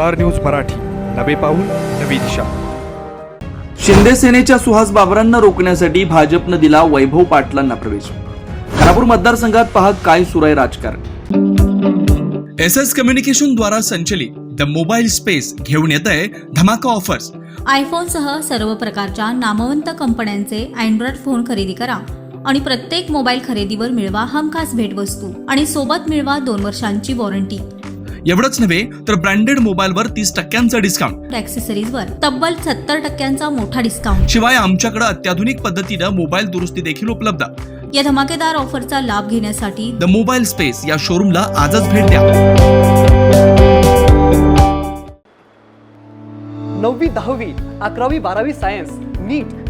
Star news Marathi. नवे पाऊल नवी दिशा. शिंदे सेनेच्या सुहास बाबरांना रोखण्यासाठी भाजपनं दिला वैभव पाटलांना प्रवेश. खानापूर मतदारसंघात पहा काय सुरू आहे राजकारण? एस एस कम्युनिकेशन द्वारा संचलित द मोबाईल स्पेस घेऊन येत आहे धमाका ऑफर्स. आयफोनसह सर्व प्रकारच्या नामवंत कंपन्यांचे अँड्रॉइड फोन खरेदी करा आणि प्रत्येक मोबाईल खरेदीवर मिळवा हमखास भेटवस्तू आणि सोबत मिळवा दोन वर्षांची वॉरंटी. एवढंच नव्हे तर ब्रँडेड मोबाईलवर तीस टक्क्यांचा डिस्काउंट ॲक्सेसरीजवर तब्बल सत्तर टक्क्यांचा मोठा डिस्काउंट शिवाय आमच्याकडे अत्याधुनिक पद्धतीनं मोबाईल दुरुस्ती देखील उपलब्ध. या धमाकेदार ऑफरचा लाभ घेण्यासाठी द मोबाईल स्पेस या शोरूमला आजच भेट द्या. नववी दहावी अकरावी बारावी science NEET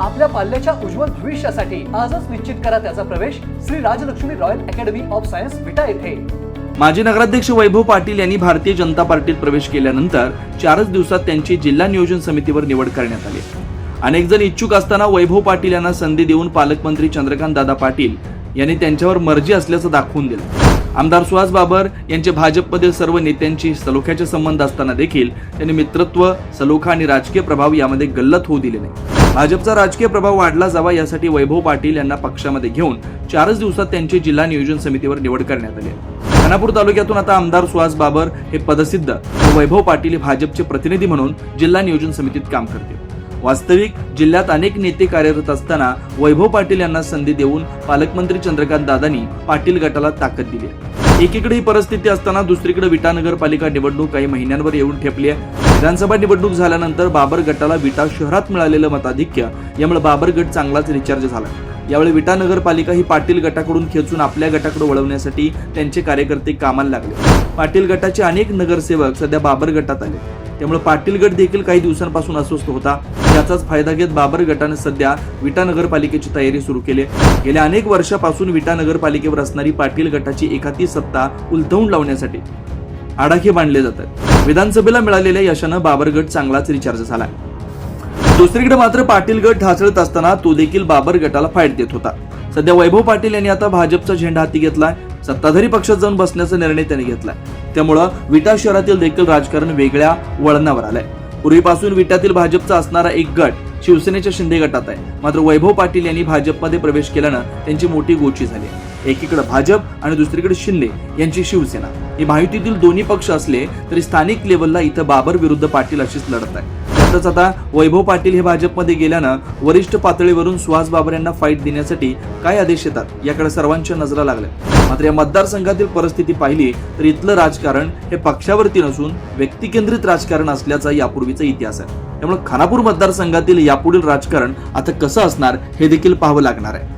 आपल्या पाल्याच्या उज्ज्वल भविष्यासाठी आजच निश्चित करा त्याचा प्रवेश Shri Rajlakshmi royal academy of science Vita येथे. माजी नगराध्यक्ष वैभव पाटील यांनी भारतीय जनता पार्टीत प्रवेश केल्यानंतर चारच दिवसात त्यांची जिल्हा नियोजन समितीवर निवड करण्यात आली. अनेक जण इच्छुक असताना वैभव पाटील यांना संधी देऊन पालकमंत्री चंद्रकांत दादा पाटील यांनी त्यांच्यावर मर्जी असल्याचं दाखवून दिलं. आमदार सुहास बाबर यांचे भाजपमधील सर्व नेत्यांची सलोख्याचे संबंध असताना देखील त्यांनी मित्रत्व सलोखा आणि राजकीय प्रभाव यामध्ये गल्लत होऊ दिले नाही. भाजपचा राजकीय प्रभाव वाढला जावा यासाठी वैभव पाटील यांना पक्षामध्ये घेऊन चारच दिवसात त्यांची जिल्हा नियोजन समितीवर निवड करण्यात आली खानापूर तालुक्यातून आता आमदार सुहास बाबर हे पदसिद्ध वैभव पाटील हे भाजपचे प्रतिनिधी म्हणून जिल्हा नियोजन समितीत काम करतील. वास्तविक जिल्ह्यात अनेक नेते कार्यरत असताना वैभव पाटील यांना संधी देऊन पालकमंत्री चंद्रकांत दादांनी पाटील गटाला ताकद दिली एकीकडे ही परिस्थिती असताना दुसरीकडे विटा नगरपालिका निवडणूक काही महिन्यांवर येऊन ठेपली आहे. विधानसभा निवडणूक झाल्यानंतर बाबर गटाला विटा शहरात मिळालेलं मताधिक्य यामुळे बाबर गट चांगलाच रिचार्ज झाला. यावेळी विटा नगरपालिका ही पाटील गटाकडून खेचून आपल्या गटाकडे वळवण्यासाठी त्यांचे कार्यकर्ते कामाला लागले. पाटील गटाचे अनेक नगरसेवक सध्या बाबर गटात आले. त्यामुळे पाटील गट देखील काही दिवसांपासून अस्वस्थ होता. त्याचाच फायदा घेत बाबर गटाने सध्या विटा नगरपालिकेची तयारी सुरू केली गेल्या अनेक वर्षापासून विटा नगरपालिकेवर असणारी पाटील गटाची एखादी सत्ता उलथवून लावण्यासाठी आडाखे बांधले जातात. विधानसभेला मिळालेल्या यशानं बाबर गट चांगलाच रिचार्ज झालाय. दुसरीकडे मात्र पाटील गट ढासळत असताना तो देखील बाबर गटाला फाईट देत होता. सध्या वैभव पाटील यांनी आता भाजपचा झेंडा हाती घेतलाय. सत्ताधारी पक्षात जाऊन बसण्याचा निर्णय त्यांनी घेतलाय. त्यामुळं विटा शहरातील देखील राजकारण वेगळ्या वळणावर आलंय. पूर्वीपासून विट्यातील भाजपचा असणारा एक गट शिवसेनेच्या शिंदे गटात आहे. मात्र वैभव पाटील यांनी भाजपमध्ये प्रवेश केल्यानं त्यांची मोठी गोची झाली. आहे. एकीकडे भाजप आणि दुसरीकडे शिंदे यांची शिवसेना. हे महायुतीतील दोन्ही पक्ष असले तरी स्थानिक लेवलला इथं बाबर विरुद्ध पाटील अशीच लढत आहे. त्यातच आता वैभव पाटील हे भाजपमध्ये गेल्यानं वरिष्ठ पातळीवरून सुहास बाबर यांना फाईट देण्यासाठी काय आदेश येतात याकडे सर्वांच्या नजरा लागल्या. मात्र या मतदारसंघातील परिस्थिती पाहिली तर इथलं राजकारण हे पक्षावरती नसून व्यक्तिकेंद्रित राजकारण असल्याचा यापूर्वीचा इतिहास आहे. त्यामुळे खानापूर मतदारसंघातील यापुढील राजकारण आता कसं असणार हे देखील पाहावं लागणार आहे.